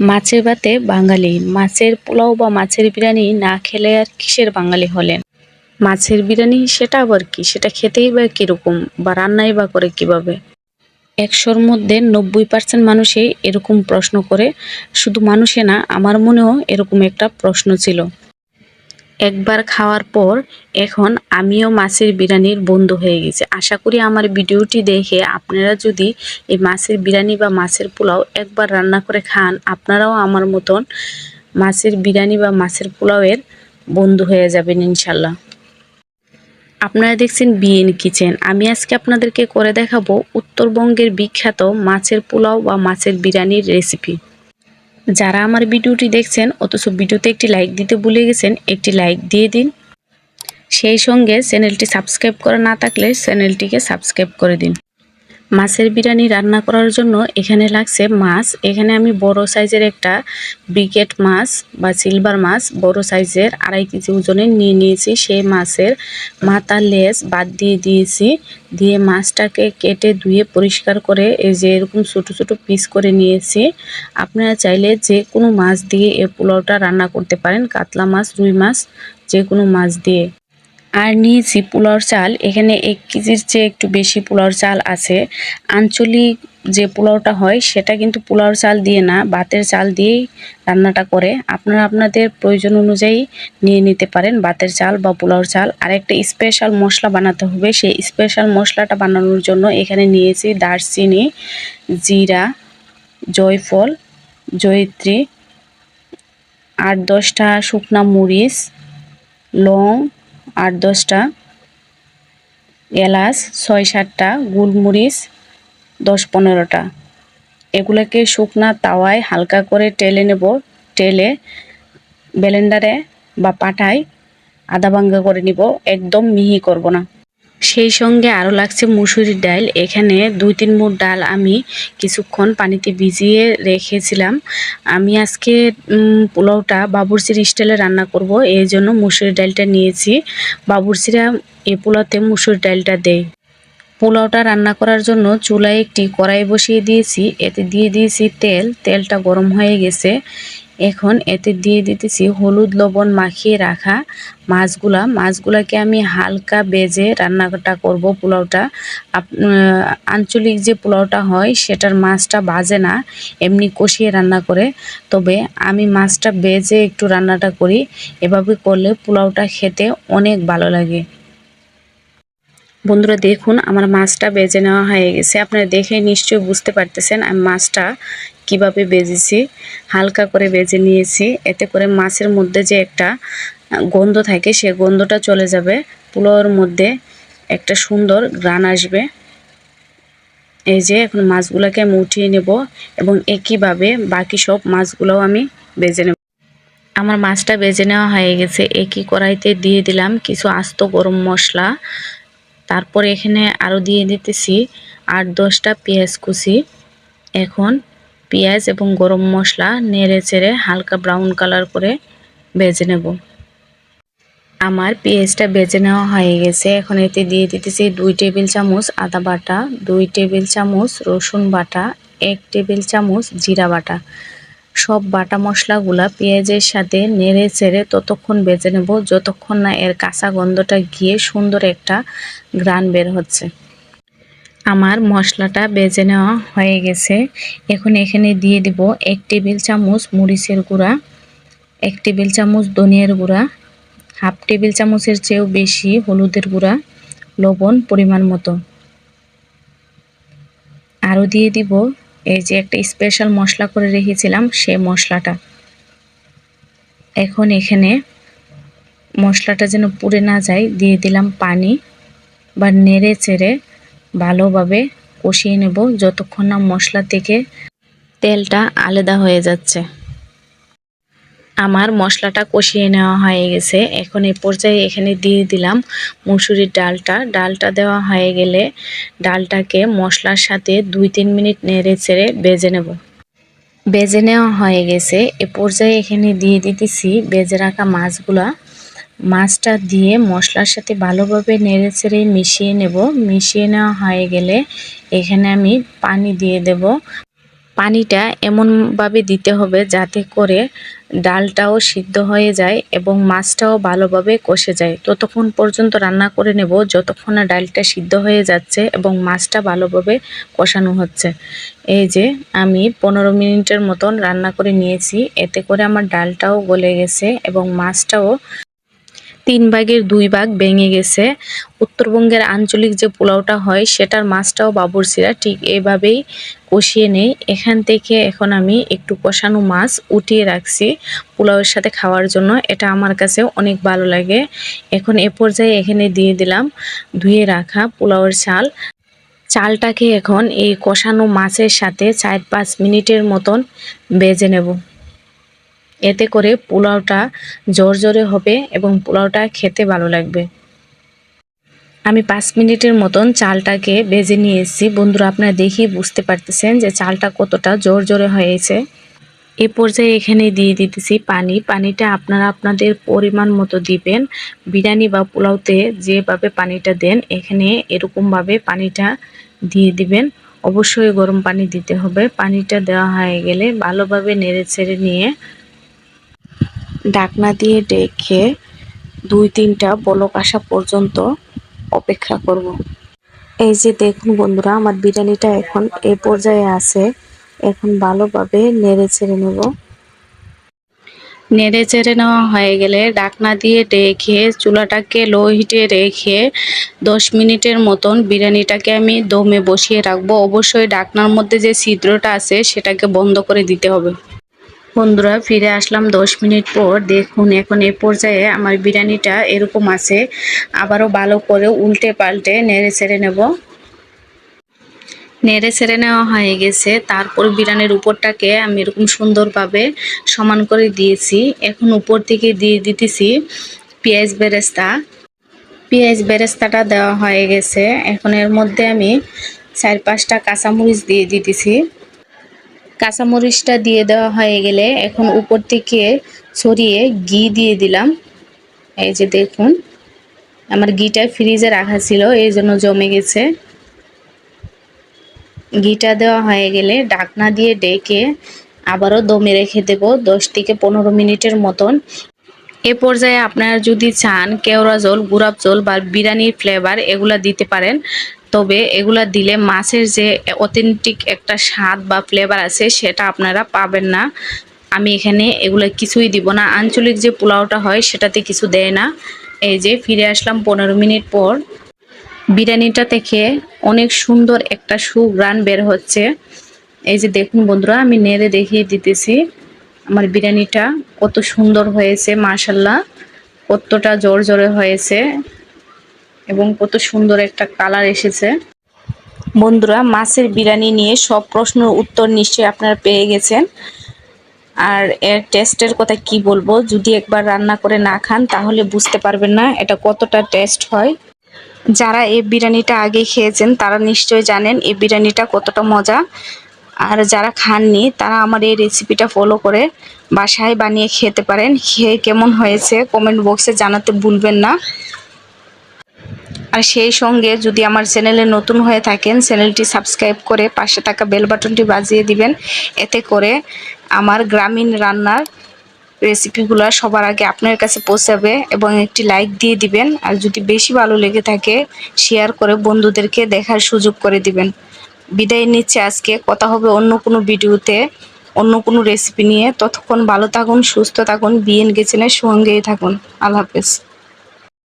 মাছের ভাতে বাঙালি। মাছের পোলাও বা মাছের বিরিয়ানি না খেলে আর কিসের বাঙালি হলেন? মাছের বিরিয়ানি সেটা আবার কি? সেটা খেতেই বা কীরকম? বা রান্নাই বা করে কীভাবে? একশোর মধ্যে নব্বই পার্সেন্ট মানুষই এরকম প্রশ্ন করে। শুধু মানুষে না, আমার মনেও এরকম একটা প্রশ্ন ছিল। একবার খাওয়ার পর এখন আমিও মাছের বিরিয়ানির বন্ধু হয়ে গেছে। আশা করি আমার ভিডিওটি দেখে আপনারা যদি এই মাছের বিরিয়ানি বা মাছের পোলাও একবার রান্না করে খান, আপনারাও আমার মতন মাছের বিরিয়ানি বা মাছের পোলাওয়ের বন্ধু হয়ে যাবেন ইনশাল্লাহ। আপনারা দেখছেন বিএন কিচেন। আমি আজকে আপনাদেরকে করে দেখাবো উত্তরবঙ্গের বিখ্যাত মাছের পোলাও বা মাছের বিরিয়ানির রেসিপি। যারা আমার ভিডিওটি দেখছেন, অথচ ভিডিওতে একটি লাইক দিতে ভুলে গেছেন, একটি লাইক দিয়ে দিন। সেই সঙ্গে চ্যানেলটি সাবস্ক্রাইব করা না থাকলে চ্যানেলটিকে সাবস্ক্রাইব করে দিন। মাছের বিরিয়ানি রান্না করার জন্য এখানে লাগছে মাছ। এখানে আমি বড় সাইজের একটা ব্রিগেড মাছ বা সিলভার মাছ, বড় সাইজের আড়াই কেজি ওজনের নিয়ে নিয়েছি। সেই মাছের মাথা লেজ বাদ দিয়ে দিয়েছি। দিয়ে মাছটাকে কেটে ধুয়ে পরিষ্কার করে এই যে এরকম ছোটো ছোটো পিস করে নিয়েছি। আপনারা চাইলে যে কোনো মাছ দিয়ে এই পোলাওটা রান্না করতে পারেন, কাতলা মাছ, রুই মাছ, যে কোনো মাছ দিয়ে। আর নিয়েছি পোলাওর চাল। এখানে এক কেজির চেয়ে একটু বেশি পোলাওর চাল আছে। আঞ্চলিক যে পোলাওটা হয়, সেটা কিন্তু পোলাওর চাল দিয়ে না, ভাতের চাল দিয়েই রান্নাটা করে। আপনারা আপনাদের প্রয়োজন অনুযায়ী নিয়ে নিতে পারেন ভাতের চাল বা পোলাওর চাল। আর একটা স্পেশাল মশলা বানাতে হবে। সেই স্পেশাল মশলাটা বানানোর জন্য এখানে নিয়েছি দারচিনি, জিরা, জয়ফল, জয়িত্রী, আট দশটা শুকনা মরিচ, লং আট দশটা, এলাচ ছয় সাতটা, গোলমরিচ দশ পনেরোটা। এগুলোকে শুকনা তাওয়ায় হালকা করে টেলে নেব। টেলে ব্লেন্ডারে বা পাটায় আদা ভাঙ্গা করে নিব। একদম মিহি করব না। সেই সঙ্গে আরও লাগছে মুসুরির ডাল। এখানে দুই তিন মুঠ ডাল আমি কিছুক্ষণ পানিতে ভিজিয়ে রেখেছিলাম। আমি আজকে পোলাওটা বাবুরচির স্টাইলে রান্না করব, এই জন্য মুসুরির ডালটা নিয়েছি। বাবুরচিরা এ পোলাওতে মুসুর ডালটা দেয়। পোলাওটা রান্না করার জন্য চুলায় একটি কড়াই বসিয়ে দিয়েছি। এতে দিয়ে দিয়েছি তেল। তেলটা গরম হয়ে গেছে। এখন এতে দিয়ে দিতেছি হলুদ লবণ মাখিয়ে রাখা মাছগুলা। মাছগুলাকে আমি হালকা বেজে রান্নাটা করব পোলাওটা। আঞ্চলিক যে পোলাওটা হয়, সেটার মাছটা বাজে না, এমনি কষিয়ে রান্না করে। তবে আমি মাছটা বেজে একটু রান্নাটা করি, এভাবে করলে পোলাওটা খেতে অনেক ভালো লাগে। বন্ধুরা, দেখুন, আমার মাছটা বেজে নেওয়া হয়ে গেছে। আপনারা দেখে নিশ্চয়ই বুঝতে পারতেছেন, আমি মাছটা কীভাবে বেজেছি, হালকা করে বেজে নিয়েছি, এতে করে মাছের মধ্যে যে একটা গন্ধ থাকে সে গন্ধটা চলে যাবে, পোলাওয়ের মধ্যে একটা সুন্দর গ্রান আসবে। এই যে এখন মাছগুলোকে আমি উঠিয়ে নেব এবং একইভাবে বাকি সব মাছগুলোও আমি বেজে নেব। আমার মাছটা বেজে নেওয়া হয়ে গেছে, একই কড়াইতে দিয়ে দিলাম কিছু আস্ত গরম মশলা। তারপর এখানে আরও দিয়ে দিতেছি আট দশটা পেঁয়াজ কুচি। এখন পেঁয়াজ এবং গরম মশলা নেড়ে চেড়ে হালকা ব্রাউন কালার করে ভেজে নেব। আমার পেঁয়াজটা বেজে নেওয়া হয়ে গেছে। এখন এতে দিয়ে দিতেছি দুই টেবিল চামচ আদা বাটা, দুই টেবিল চামচ রসুন বাটা, এক টেবিল চামচ জিরা বাটা। সব বাটা মশলাগুলা পেঁয়াজের সাথে নেড়ে চেড়ে ততক্ষণ বেজে নেব, যতক্ষণ না এর কাঁচা গন্ধটা গিয়ে সুন্দর একটা গ্রান বের হচ্ছে। আমার মশলাটা বেজে নেওয়া হয়ে গেছে। এখন এখানে দিয়ে দিব এক টেবিল চামচ মরিচের গুঁড়া, এক টেবিল চামচ ধনিয়ার গুঁড়া, হাফ টেবিল চামচের চেয়েও বেশি হলুদের গুঁড়া, লবণ পরিমাণ মতো। আরও দিয়ে দিব, এই যে একটা স্পেশাল মশলা করে রেখেছিলাম সে মশলাটা। এখন এখানে মশলাটা যেন পুড়ে না যায়, দিয়ে দিলাম পানি বা নেড়ে চেড়ে ভালোভাবে কষিয়ে নেব যতক্ষণ না মশলা থেকে তেলটা আলাদা হয়ে যাচ্ছে। আমার মশলাটা কষিয়ে নেওয়া হয়ে গেছে। এখন এ পর্যায়ে এখানে দিয়ে দিলাম মুসুরির ডালটা। ডালটা দেওয়া হয়ে গেলে ডালটাকে মশলার সাথে দুই তিন মিনিট নেড়ে চেড়ে বেজে নেব। বেজে নেওয়া হয়ে গেছে। এ পর্যায়ে এখানে দিয়ে দিতেছি বেজে রাখা মাছগুলা। মাছটা দিয়ে মশলার সাথে ভালোভাবে নেড়ে চেড়ে মিশিয়ে নেব। মিশিয়ে নেওয়া হয়ে গেলে এখানে আমি পানি দিয়ে দেব। পানিটা এমনভাবে দিতে হবে যাতে করে ডালটাও সিদ্ধ হয়ে যায় এবং মাছটাও ভালোভাবে কষে যায়। ততক্ষণ পর্যন্ত রান্না করে নেব যতক্ষণ না ডালটা সিদ্ধ হয়ে যাচ্ছে এবং মাছটা ভালোভাবে কষানো হচ্ছে। এই যে আমি পনেরো মিনিটের মতন রান্না করে নিয়েছি। এতে করে আমার ডালটাও গলে গেছে এবং মাছটাও তিন ভাগের দুই ভাগ ভেঙে গেছে। উত্তরবঙ্গের আঞ্চলিক যে পোলাওটা হয়, সেটার মাছটাও বাবুরসিরা ঠিক এভাবেই কষিয়ে নেই। এখান থেকে এখন আমি একটু কষানো মাছ উঠিয়ে রাখছি পোলাওয়ের সাথে খাওয়ার জন্য। এটা আমার কাছে অনেক ভালো লাগে। এখন এ পর্যায়ে এখানে দিয়ে দিলাম ধুয়ে রাখা পোলাওয়ের চাল। চালটাকে এখন এই কষানো মাছের সাথে চার পাঁচ মিনিটের মতন বেজে নেব। এতে করে পোলাওটা জোর জোরে হবে এবং পোলাওটা খেতে ভালো লাগবে। আমি পাঁচ মিনিটের মতন চালটাকে বেজে নিয়ে এসেছি বন্ধুরা, আপনারা দেখেই বুঝতে পারতেছেন যে চালটা কতটা জোর জোরে হয়েছে। এ পর্যায়ে এখানে দিয়ে দিতেছি পানি। পানিটা আপনারা আপনাদের পরিমাণ মতো দিবেন। বিরিয়ানি বা পোলাওতে যেভাবে পানিটা দেন, এখানে এরকমভাবে পানিটা দিয়ে দিবেন। অবশ্যই গরম পানি দিতে হবে। পানিটা দেওয়া হয়ে গেলে ভালোভাবে নেড়ে ছেড়ে নিয়ে ঢাকনা দিয়ে ডেকে দুই তিনটা বলক আসা পর্যন্ত অপেক্ষা করব। এই যে দেখুন বন্ধুরা, আমার বিরিয়ানিটা এখন এ পর্যায়ে আছে। এখন ভালোভাবে নেড়ে ছেড়ে নেব। নেড়ে চেড়ে নেওয়া হয়ে গেলে ডাকনা দিয়ে রেখে চুলাটাকে লো হিটে রেখে দশ মিনিটের মতন বিরিয়ানিটাকে আমি দমে বসিয়ে রাখব। অবশ্যই ডাকনার মধ্যে যে ছিদ্রটা আছে, সেটাকে বন্ধ করে দিতে হবে। বন্ধুরা, ফিরে আসলাম দশ মিনিট পর। দেখুন, এখন এ পর্যায়ে আমার বিরিয়ানিটা এরকম আছে। আবারও ভালো করে উল্টে পাল্টে নেড়ে ছেড়ে নেব। নেড়ে ছেড়ে নেওয়া হয়ে গেছে। তারপর বিরিয়ানির উপরটাকে আমি এরকম সুন্দরভাবে সমান করে দিয়েছি। এখন উপর থেকে দিয়ে দিতেছি পেঁয়াজ বেরেস্তা। পেঁয়াজ বেরেস্তাটা দেওয়া হয়ে গেছে। এখন এর মধ্যে আমি চার পাঁচটা কাঁচামরিচ দিয়ে দিতেছি। কাঁচামরিচটা দিয়ে দেওয়া হয়ে গেলে এখন উপর থেকে ছড়িয়ে ঘি দিয়ে দিলাম। এই যে দেখুন, আমার ঘিটা ফ্রিজে রাখা ছিল, এই জন্য জমে গেছে। ঘিটা দেওয়া হয়ে গেলে ঢাকনা দিয়ে ডেকে আবারও দমে রেখে দেব, দশ থেকে পনেরো মিনিটের মতন। এ পর্যায়ে আপনারা যদি চান কেওড়া জল গুড়াব জল বা বিরিয়ানির ফ্লেভার এগুলা দিতে পারেন, তবে এগুলা দিলে মাছের যে অথেন্টিক একটা স্বাদ বা ফ্লেভার আছে সেটা আপনারা পাবেন না। আমি এখানে এগুলো কিছুই দিব না। আঞ্চলিক যে পোলাওটা হয় সেটাতে কিছু দেয় না। এই যে ফিরে আসলাম পনেরো মিনিট পর। বিরিয়ানিটা থেকে অনেক সুন্দর একটা সুগ্রান বের হচ্ছে। এই যে দেখুন বন্ধুরা, আমি নেড়ে দেখিয়ে দিতেছি। আমার বিরিয়ানিটা কত সুন্দর হয়েছে মাশাল্লাহ কতটা জোর জোরে হয়েছে এবং কত সুন্দর একটা কালার এসেছে। বন্ধুরা, মাছের বিরিয়ানি নিয়ে সব প্রশ্নের উত্তর নিশ্চয়ই আপনারা পেয়ে গেছেন। আর এর টেস্টের কথা কি বলব, যদি একবার রান্না করে না খান তাহলে বুঝতে পারবেন না এটা কতটা টেস্ট হয়। যারা এই বিরিয়ানিটা আগে খেয়েছেন তারা নিশ্চয় জানেন এই বিরিয়ানিটা কতটা মজা। আর যারা খাননি, তারা আমার এই রেসিপিটা ফলো করে বাসায় বানিয়ে খেতে পারেন। খেয়ে কেমন হয়েছে কমেন্ট বক্সে জানাতে ভুলবেন না। আর সেই সঙ্গে যদি আমার চ্যানেলে নতুন হয়ে থাকেন, চ্যানেলটি সাবস্ক্রাইব করে পাশে থাকা বেল বাটনটি বাজিয়ে দিবেন। এতে করে আমার গ্রামীণ রান্নার রেসিপিগুলো সবার আগে আপনার কাছে পৌঁছাবে এবং একটি লাইক দিয়ে দিবেন। আর যদি বেশি ভালো লেগে থাকে শেয়ার করে বন্ধুদেরকে দেখার সুযোগ করে দিবেন। বিদায় নিচ্ছে আজকে। কথা হবে অন্য কোনো ভিডিওতে, অন্য কোনো রেসিপি নিয়ে। ততক্ষণ ভালো থাকুন, সুস্থ থাকুন বিএন গেছেনের সঙ্গেই থাকুন। আল্লাহ হাফেজ।